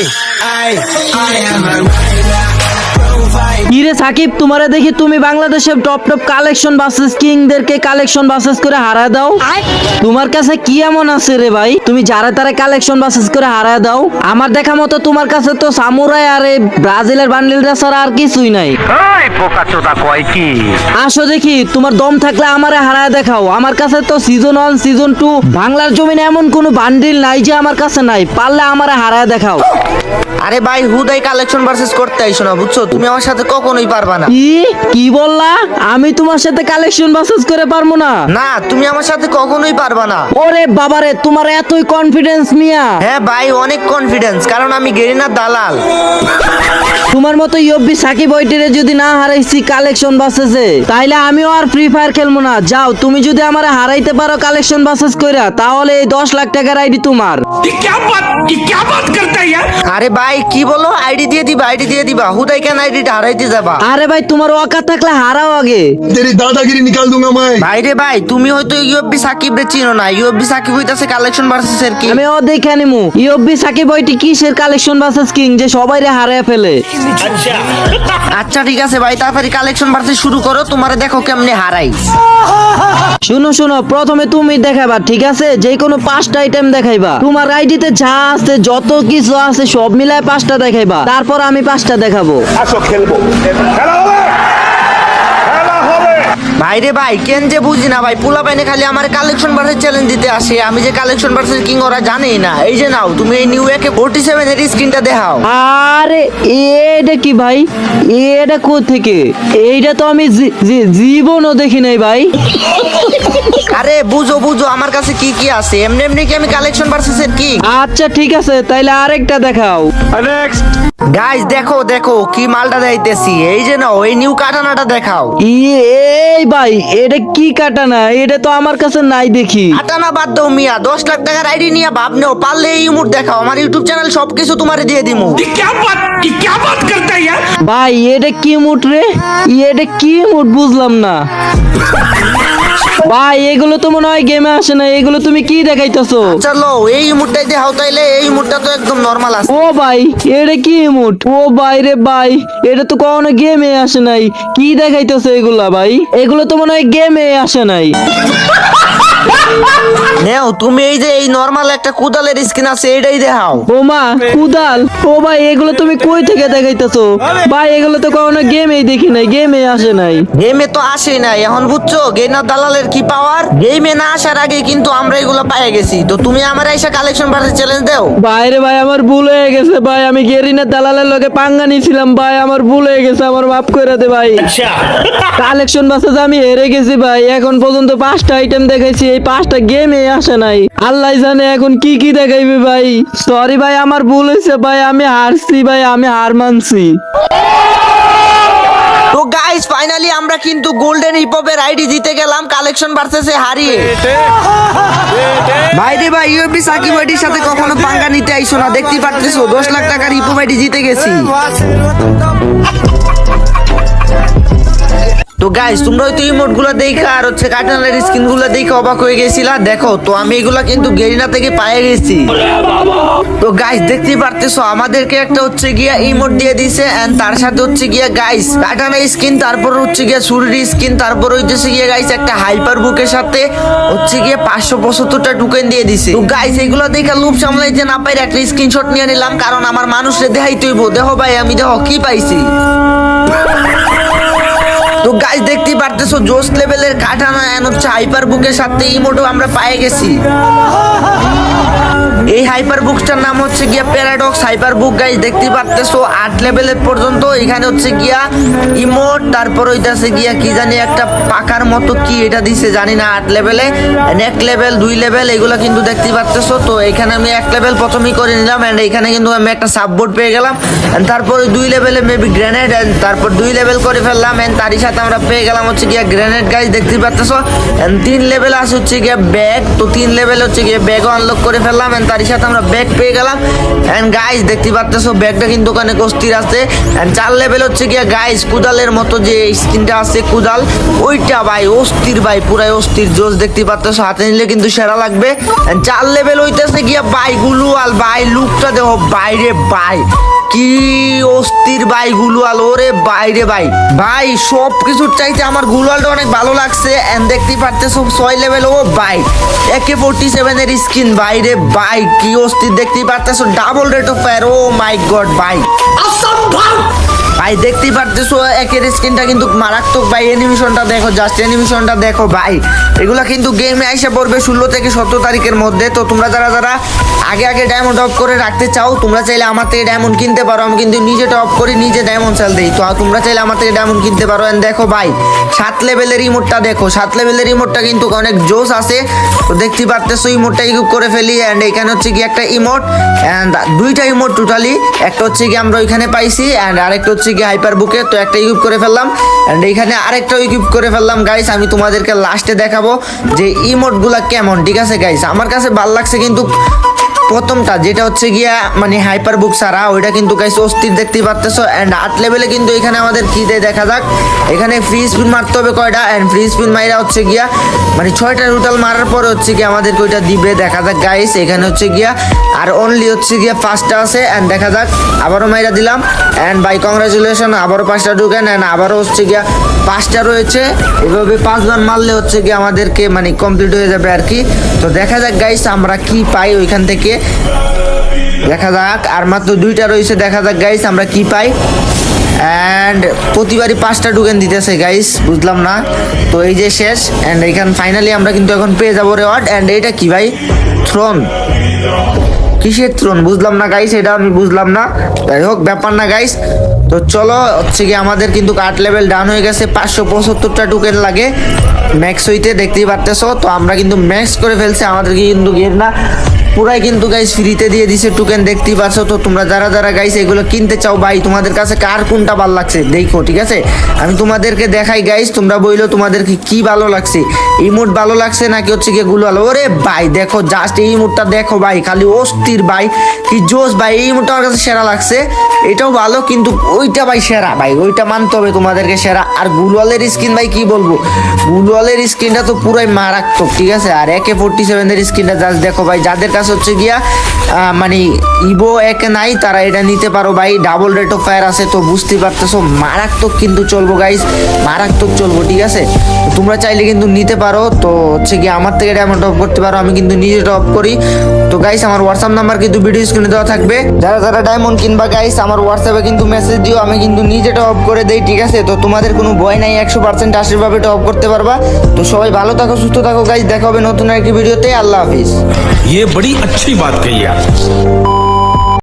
I, I, I am a rider. কিরে সাকিব তোমারে দেখি তুমি বাংলাদেশের top top collection buses king কিংদেরকে কালেকশন বাসেস করে হারা দাও। তোমার কাছে কি এমন আছে রে ভাই? তুমি যারা তারা কালেকশন বাসেস করে হারা দাও। আমার দেখা মতো তোমার কাছে তো সামুরাই আর এই ব্রাজিলের বান্ডিলটা ছাড়া আর কিছুই নাই। ওই পোকা চোদা কয় কি? আসো দেখি তোমার দম থাকলে আমারে হারায় দেখাও। আমার কাছে তো সিজন ওয়ান সিজন টু বাংলার জমিনে এমন কোনো বান্ডিল নাই যে আমার কাছে নাই। পারলে আমারে হারায় দেখাও। আরে ভাই হুদাই কালেকশন ভার্সেস করতে আইছো না বুঝছ? তুমি আমার সাথে কখনোই পারবা না। কি কি বললা? আমি তোমার সাথে কালেকশন ভার্সেস করে পারব না। না তুমি আমার সাথে কখনোই পারবা না। ওরে বাবারে তোমার এতই কনফিডেন্স মিয়া। হ্যাঁ ভাই অনেক কনফিডেন্স কারণ আমি গেরিনা দালাল। তোমার মতো ইয়ব্বি সাকিব ওইটিরে যদি না হারাইছি কালেকশন বাসেসে তাইলে আমিও আর ফ্রি ফায়ার খেলব না। যাও তুমি যদি আমার হারাইতে পারো কালেকশন বাসেস কইরা তাহলে এই দশ লাখ টাকার আইডি তোমার। কি বাত কি বাত করতে আরে ভাই কি বলো? আইডি দিয়ে দিবা আইডি দিয়ে দিবা। হুদাই কেন আইডিটা হারাইতে যাবা? আরে ভাই তোমার ওয়াকা থাকলে হারাও আগে। তেরি দাদাগিরি নিকাল দুঙ্গা মাই ভাই রে ভাই তুমি হয়তো ইউএফবি সাকিব রে চিনো না। ইউএফবি সাকিব হইতাছে কালেকশন ভার্সেস এর কি আমি ও দেখে নিমু। ইউএফবি সাকিব বইটি কি শের কালেকশন ভার্সেস কিং যে সবাই রে হারায় ফেলে? আচ্ছা। আচ্ছা ঠিক আছে ভাই তাড়াতাড়ি কালেকশন ভার্সেস শুরু করো তোমারে দেখো কেমনে হারাই। শুনো শুনো প্রথমে তুমি দেখাবা ঠিক আছে? যে কোনো পাঁচটা আইটেম দেখাইবা। তোমার আইডিতে যা আছে যত কিছু আছে সব মিলায় পাঁচটা দেখাইবা। তারপর আমি পাঁচটা দেখাবো। আসো খেলব। খেলা হবে? ভাই রে ভাই কেন যে বুঝি না ভাই? পোলা পাইনে খালি আমার কালেকশন ভার্সেস চ্যালেঞ্জ দিতে আসে। আমি যে কালেকশন ভার্সেস কিং ওরা জানেই না। এই যে নাও তুমি এই নিউ একে ফোর্টি সেভেন এর স্ক্রিনটা দেখাও। আরে এটা কি ভাই? এটা কো থেকে এইটা তো আমি জী- জী- জীবনও দেখি নাই ভাই। আরে বুঝো বুঝো আমার কাছে কি কি আছে? এমনি এমনি কি আমি কালেকশন ভার্সেস এর কি আচ্ছা ঠিক আছে তাইলে আরেকটা দেখাও। নেক্সট গাইস দেখো দেখো কি মালটা দেখতেছি এই যে না ওই নিউ কাটানাটা দেখাও। ইয়ে, এই ভাই এটা কি কাটানা? এটা তো আমার কাছে নাই দেখি। কাটানা বাদ দাও মিয়া দশ লাখ টাকার আইডি নিয়ে ভাব নেও পারলে এই মুড দেখাও। আমার ইউটিউব চ্যানেল সবকিছু তোমারে দিয়ে দিমু। ভাই এটা কি মুড রে? ইয়ে, এটা কি মুড বুঝলাম না। ভাই এগুলো তো মনে হয় গেমে আসে না এগুলো তুমি কি দেখাইতেছো? চলো এই মুডটাই দেখাও তাইলে এই মুটটা তো একদম নরমাল আছে। ও ভাই এটা কি মুট ও ভাই রে ভাই এটা তো কখনো গেমে আসে নাই। কি দেখাইতেছো এগুলা ভাই? এগুলো তো মনে হয় গেমে আসে নাই। নেও তুমি এই যে এই নর্মাল একটা কুদালের স্কিন আছে এইটাই দেখাও। ও মা কুদাল? ও ভাই এগুলো তুমি কই থেকে দেখাইতেছো? ভাই এগুলো তো কখনো গেমেই দেখি নাই গেমে আসে নাই। গেমে তো আসে নাই এখন বুঝছ? গেনার দালালের কি পাওয়ার গেমে না আসার আগে কিন্তু আমরা এগুলো পাই গেছি। তো তুমি আমার এসে কালেকশন ভার্সেস চ্যালেঞ্জ দাও? বাইরে ভাই আমার ভুল হয়ে গেছে ভাই। আমি গেরিনের দালালের লগে পাঙ্গা নিয়েছিলাম ভাই। আমার ভুল হয়ে গেছে আমার মাফ করে দে ভাই। কালেকশন বাসে আমি হেরে গেছি ভাই। এখন পর্যন্ত পাঁচটা আইটেম দেখাইছি এই পাঁচটা গেমে আসে নাই। আল্লাহ জানে এখন কি কি দেখাইবে ভাই। সরি ভাই আমার ভুল হয়েছে ভাই আমি হারছি ভাই আমি হার মানছি। তো গাইস ফাইনালি আমরা কিন্তু গোল্ডেন হিপহপের আইডি জিতে গেলাম কালেকশন ভার্সেসে হারিয়ে। ভাই রে ভাই ইউএফবি সাকিব আইডির সাথে কখনো পাঙ্গা নিতে আইসো না দেখতেই পারতেছো দশ লাখ টাকার হিপ হপ আইডি জিতে গেছি। তো গাইস তোমরা হয়তো ইমোটগুলো দেখা আর হচ্ছে কার্টুনের স্কিনগুলো দেখে অবাক হয়ে গেছিলা। দেখো, তো আমি এগুলা কিন্তু গেরিনা থেকে পায়ে গেছি। তো গাইস দেখতেই পারতেছো, আমাদেরকে একটা হচ্ছে গিয়া ইমোট দিয়ে দিছে এন্ড তার সাথে হচ্ছে গিয়া গাইস কাটানা স্কিন তারপর হচ্ছে গিয়া ছুরির স্কিন তারপর হইতেছে গিয়া গাইস একটা হাইপার বুকের সাথে হচ্ছে গিয়া পাঁচশো পঁচাত্তরটা টোকেন দিয়ে দিছে। তো গাইস এগুলো দেখে লুপ সামলাইতে না পাই একটা স্ক্রিনশট নিয়ে নিলাম, কারণ আমার মানুষরে দেখাইতে হইব। দেখো ভাই, আমি দেখো কি পাইছি। তো গাইস দেখতেই পারতেছো জোস লেভেলের কাটানা এন হচ্ছে হাইপার বুকের সাথে ইমোটো আমরা পায়ে গেছি। এই হাইপার বুকটার নাম হচ্ছে গিয়া প্যারাডক্স হাইপার বুক গাইস দেখতেই পারতেছো, আট লেভেলের পর্যন্ত, এখানে হচ্ছে গিয়া ইমোট তারপর হইতাছে গিয়া কি জানি একটা পাকার মতো কি এটা দিছে, জানি না, আট লেভেলে। এক লেভেল, দুই লেভেল, এগুলো কিন্তু দেখতেই পারতেছো, তো এখানে আমি এক লেভেল প্রথমেই করে নিলাম এন্ড এখানে কিন্তু আমি একটা সাববোর্ড পেয়ে গেলাম। And তারপর দুই লেভেলে মেবি গ্রেনেড এন্ড তারপর দুই লেভেল করে ফেললাম এন্ড তারই সাথে আমরা পেয়ে গেলাম হচ্ছে গিয়া গ্রেনেড গাইজ দেখতে পাচ্ছ তিন লেভেল আছে হচ্ছে গিয়া ব্যাগ তো তিন লেভেল হচ্ছে গিয়ে ব্যাগও আনলক করে ফেললাম এন্ড তারই সাথে আমরা ব্যাগ পেয়ে গেলাম। এন্ড গাইজ দেখতে পাচ্ছ ব্যাগটা কিন্তু অনেক অস্থির আছে। এন্ড চার লেভেল হচ্ছে গিয়া গাইজ কুদালের মতো যে স্কিনটা আছে কুদাল, ওইটা ভাই অস্থির ভাই, পুরাই অস্থির। জোস দেখতে পাচ্ছ হাতে নিলে কিন্তু সেরা লাগবে। And চার লেভেল হইতেছে গিয়া বাই আর বাই লুকটা দেখো বাইরে বাই কি অস্থির ভাই গুলুয়াল, ওরে বাইরে ভাই। ভাই সব কিছুর চাইতে আমার গুলুয়ালটা অনেক ভালো লাগছে এন্ড দেখতেই সব ছয় লেভেল ও ভাই একে ফোরটি সেভেনের স্কিন বাইরে ভাই, কি অস্থির, দেখতেই পারতেছো double rate of fire oh my God ভাই। ভাই, দেখতেই পারতেছো, একের স্কিনটা কিন্তু মারাত্মক। ভাই অ্যানিমেশনটা দেখো জাস্ট অ্যানিমেশনটা দেখো, ভাই। এগুলা কিন্তু গেমে আইসা পড়বে ষোলো থেকে সতেরো তারিখের মধ্যে। তো তোমরা যারা যারা আগে আগে ডায়মন্ড অফ করে রাখতে চাও, তোমরা চাইলে আমার থেকে ডায়মন্ড কিনতে পারো। আমি কিন্তু নিজে টপ করি, নিজে ডায়মন্ড সেল দিই। তো তোমরা চাইলে আমার থেকে ডায়মন্ড কিনতে পারো। এন্ড দেখো ভাই, সাত লেভেলের ইমোটটা দেখো। সাত লেভেলের ইমোটটা কিন্তু অনেক জোস আছে। তো দেখতে পারতেছো ইমোটটা ইউজ করে ফেলি। অ্যান্ড এখানে হচ্ছে কি একটা ইমোট অ্যান্ড দুইটা ইমোট টোটালি একটা হচ্ছে কি আমরা ওইখানে পাইছি অ্যান্ড আরেকটা হচ্ছে কি হাইপার বুকে তো একটা ইকুইপ করে ফেললাম। অ্যান্ড এখানে আরেকটা ইকুইপ করে ফেললাম গাইস আমি তোমাদেরকে লাস্টে দেখাবো যে ইমোটগুলা কেমন, ঠিক আছে গাইস আমার কাছে ভালো লাগছে কিন্তু প্রথমটা যেটা হচ্ছে গিয়া মানে হাইপার বুক সারা ওইটা কিন্তু গাইস অস্থির দেখতে পারতেছো। এন্ড আট লেভেলে কিন্তু এখানে আমাদের কি দেয় দেখা যাক। এখানে ফ্রি স্পিন মারতে হবে কয়টা? এন্ড ফ্রি স্পিন মাইরা হচ্ছে গিয়া মানে ছয়টা রুটাল মারার পরে হচ্ছে গিয়া আমাদের ওইটা দিবে। দেখা যাক গাইস এখানে হচ্ছে গিয়া, আর অনলি হচ্ছে গিয়া পাঁচটা আছে। এন্ড দেখা যাক, আবারও মাইরা দিলাম। এন্ড বাই কংগ্রাচুলেশন আবারও পাঁচটা ঢুকেন। এন্ড আবারও হচ্ছে গিয়া পাঁচটা রয়েছে। এভাবে পাঁচবার মারলে হচ্ছে গিয়ে আমাদেরকে মানে কমপ্লিট হয়ে যাবে আর কি। তো দেখা যাক গাইস আমরা কি পাই ওইখান থেকে। দেখা যাক, আর মাত্র দুইটা রয়েছে, দেখা যাক গাইস আমরা কি পাই। অ্যান্ড প্রতিবারই পাঁচটা টোকেন দিতেছে গাইস বুঝলাম না। তো এই যে শেষ অ্যান্ড এখান ফাইনালি আমরা কিন্তু এখন পেয়ে যাব রেওয়ার্ড অ্যান্ড এটা কি ভাই? থ্রোন কিসের থ্রোন বুঝলাম না গাইস এটা আমি বুঝলাম না। যাই হোক, ব্যাপার না গাইস তো চলো, হচ্ছে কি আমাদের কিন্তু আট লেভেল ডাউন হয়ে গেছে, পাঁচশো পঁচাত্তরটা টুকেন লাগে। ম্যাক্স হইতে দেখতেই পারতেছো, তো আমরা কিন্তু ম্যাক্স করে ফেলছি আমাদেরকে কিন্তু গেম না। পুরাই কিন্তু গাইস ফ্রিতে দিয়ে দিছে টোকেন দেখতেই পাচ্ছ তো, তোমরা যারা যারা গাইস এগুলো কিনতে চাও, ভাই, তোমাদের কাছে কার কোনটা ভালো লাগছে, দেখো, ঠিক আছে? আমি তোমাদেরকে দেখাই গাইস তোমরা বইলো তোমাদেরকে কি ভালো লাগছে ইমোট ভালো লাগছে নাকি হচ্ছে গিয়ে গুলো ভালো ওরে ভাই, দেখো জাস্ট এই ইমোটটা দেখো, ভাই, খালি অস্থির, ভাই, কি জোস ভাই, এই ইমোটটা আমার কাছে সেরা লাগছে। এটাও ভালো, কিন্তু ওইটা ভাই সেরা, ভাই। ওইটা মানতে হবে তোমাদেরকে সেরা। আর গুলওয়ালের স্কিন ভাই কি বলব? গুলওয়ালের স্কিনটা তো পুরাই মারাত্মক, ঠিক আছে? আর একে ফোরটি সেভেনের স্কিনটা জাস্ট দেখো ভাই, যাদের কাছে হচ্ছে গিয়া মানে ইবো এক নাই, তারা এটা নিতে পারো ভাই। ডাবল রেট অফ ফায়ার আছে, তো বুঝতে পারতেছো, মারাত্মক কিন্তু চলবো গাইস মারাত্মক চলবো, ঠিক আছে? তোমরা চাইলে কিন্তু নিতে পারো, তো হচ্ছে গিয়ে আমার থেকে ডায়মন্ড টপ করতে পারো, আমি কিন্তু নিজে টপ করি। তো গাইস আমার হোয়াটসঅ্যাপ নাম্বার কিন্তু ভিডিও স্ক্রিনে দেওয়া থাকবে। যারা যারা ডায়মন্ড কিনবা গাইস আমার হোয়াটসঅ্যাপে কিন্তু মেসেজ দিও আমি কিন্তু নিজে টপ করে দেই ঠিক আছে তো তোমাদের কোনো ভয় নাই একশো পার্সেন্ট আশীর্ভাবে টপ করতে পারবা তো সবাই ভালো থাকো সুস্থ থাকো গাইস দেখা হবে নতুন একটি ভিডিওতে আল্লাহ হাফিজ ये बड़ी अच्छी बात कही आप